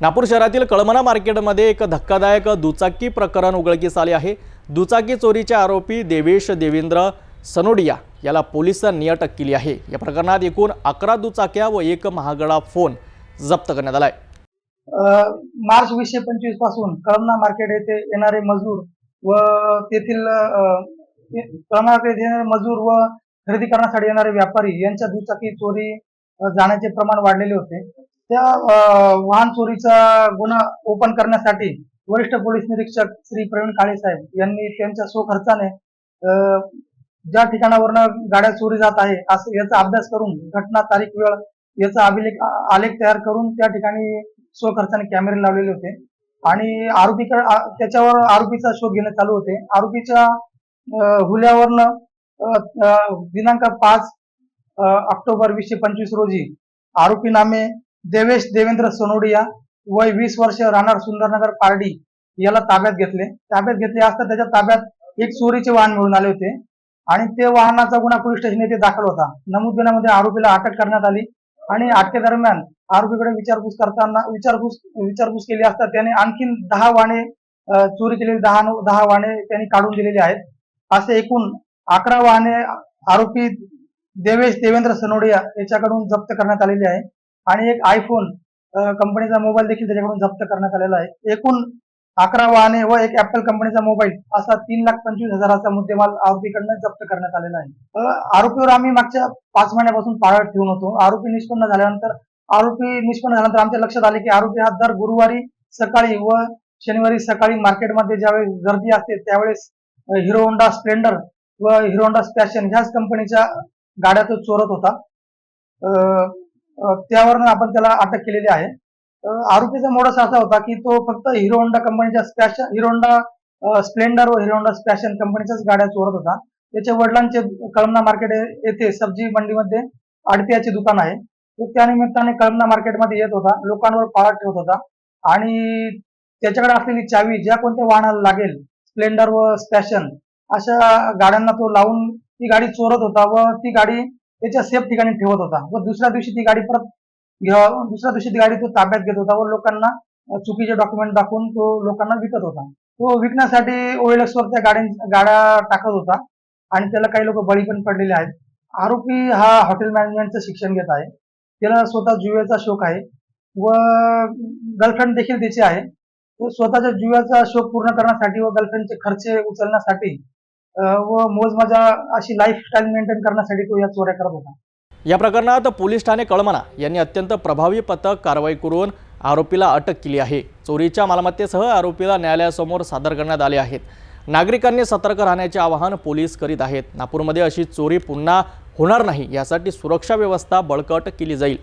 नागपूर शहरातील कळमना मार्केटमध्ये एक धक्कादायक दुचाकी प्रकरण उघडकीस आले आहे. दुचाकी चोरीचे आरोपी देवेश देवेंद्र सनोडिया याला पोलिसांनी अटक केली आहे. या प्रकरणात एकूण अकरा दुचाक्या व एक महागडा फोन जप्त करण्यात आलाय. मार्च वीसशे पंचवीसपासून कळमना मार्केट येथे येणारे मजूर व तेथील ते- कळमना मार्केट येणारे मजूर व खरेदी करण्यासाठी येणारे व्यापारी यांच्या दुचाकी चोरी जाण्याचे प्रमाण वाढलेले होते. त्या वाहन चोरीचा गुन्हा ओपन करण्यासाठी वरिष्ठ पोलीस निरीक्षक श्री प्रवीण काळे साहेब यांनी त्यांच्या स्वखर्चाने ज्या ठिकाणावरनं गाड्या चोरी जात आहे असं याचा अभ्यास करून घटना तारीख वेळ याचा अभिलेख आलेख तयार करून त्या ठिकाणी स्वखर्चाने कॅमेरे लावलेले होते. आणि आरोपीकडे त्याच्यावर आरोपीचा शोध घेणे चालू होते. आरोपीच्या हुल्यावरनं दिनांक पाच ऑक्टोबर वीसशे पंचवीस रोजी आरोपी नामे देवेश देवेंद्र सोनोडिया वय वीस वर्ष राहणार सुंदरनगर पारडी याला ताब्यात घेतले. ताब्यात घेतले असता त्याच्या ताब्यात एक चोरीचे वाहन मिळून आले होते. आणि ते वाहनाचा गुन्हा पोलीस स्टेशन येथे दाखल होता. नमूद गुन्ह्यामध्ये आरोपीला अटक करण्यात आली. आणि अटकेदरम्यान आरोपीकडे विचारपूस करताना विचारपूस विचारपूस केली असता त्याने आणखीन दहा वाणे चोरी केलेली दहा दहा वाणे त्यांनी काढून दिलेली आहेत. असे एकूण अकरा वाहने आरोपी देवेश देवेंद्र सनोडिया याच्याकडून जप्त करण्यात आलेले आहे. आणि एक आयफोन कंपनीचा मोबाईल देखील त्याच्याकडून जप्त करण्यात आलेला आहे. एकूण अकरा वाहने व एक ऍपल कंपनीचा मोबाईल असा तीन लाख पंचवीस हजाराचा मुद्देमाल आरोपीकडनं जप्त करण्यात आलेला आहे. आरोपीवर आम्ही मागच्या पाच महिन्यापासून पाळत ठेवून होतो. आरोपी निष्पन्न झाल्यानंतर आरोपी निष्पन्न झाल्यानंतर आमच्या लक्षात आले की आरोपी हा दर गुरुवारी सकाळी व शनिवारी सकाळी मार्केटमध्ये ज्यावेळेस गर्दी असते त्यावेळेस हिरो होंडा स्प्लेंडर व हिरो होंडा स्पॅशन ह्याच कंपनीच्या गाड्या तो चोरत होता. त्यावरनं आपण त्याला अटक केलेली आहे. आरोपीचा मोडस असा होता की तो फक्त हिरो होंडा कंपनीच्या स्पॅश हिरो होंडा स्प्लेंडर व हिरो होंडा स्पॅशन कंपनीच्याच गाड्या चोरत होता. त्याच्या वडिलांचे कळमना मार्केट येथे सब्जी मंडीमध्ये आडत्याचे दुकान आहे. तो त्या निमित्ताने कळमना मार्केटमध्ये येत होता. लोकांवर पाळत ठेवत होता. आणि त्याच्याकडे असलेली चावी ज्या कोणत्या वाहनाला लागेल स्प्लेंडर व स्पॅशन अशा गाड्यांना तो लावून ती गाडी चोरत होता व ती गाडी त्याच्या सेफ ठिकाणी ठेवत होता. व दुसऱ्या दिवशी ती गाडी परत घ्या- दुसऱ्या दिवशी ती गाडी तो ताब्यात घेत होता व लोकांना चुकीचे डॉक्युमेंट दाखवून तो लोकांना विकत होता. तो विकण्यासाठी OLX वर त्या गाड्या गाड्या टाकत होता आणि त्याला काही लोक बळी पण पडलेले आहेत. आरोपी हा हॉटेल मॅनेजमेंटचं शिक्षण घेत आहे. त्याला स्वतः जुव्याचा शौक आहे व गर्लफ्रेंड देखील त्याची आहे. तो स्वतःच्या जुव्याचा शौक पूर्ण करण्यासाठी व गर्लफ्रेंडचे खर्च उचलण्यासाठी व मोजमजा अशी लाईफस्टाईल मेंटेन करण्यासाठी तो या चोऱ्या करत होता. या प्रकरणात पोलीस ठाणे कळमना यांनी अत्यंत प्रभावी पथक कारवाई करून आरोपीला अटक केली आहे. चोरीच्या मालमत्तेसह आरोपीला न्यायालयासमोर सादर करण्यात आले आहेत. नागरिकांनी सतर्क राहण्याचे आवाहन पोलीस करीत आहेत. नागपूरमध्ये अशी चोरी पुन्हा होणार नाही यासाठी सुरक्षा व्यवस्था बळकट केली जाईल.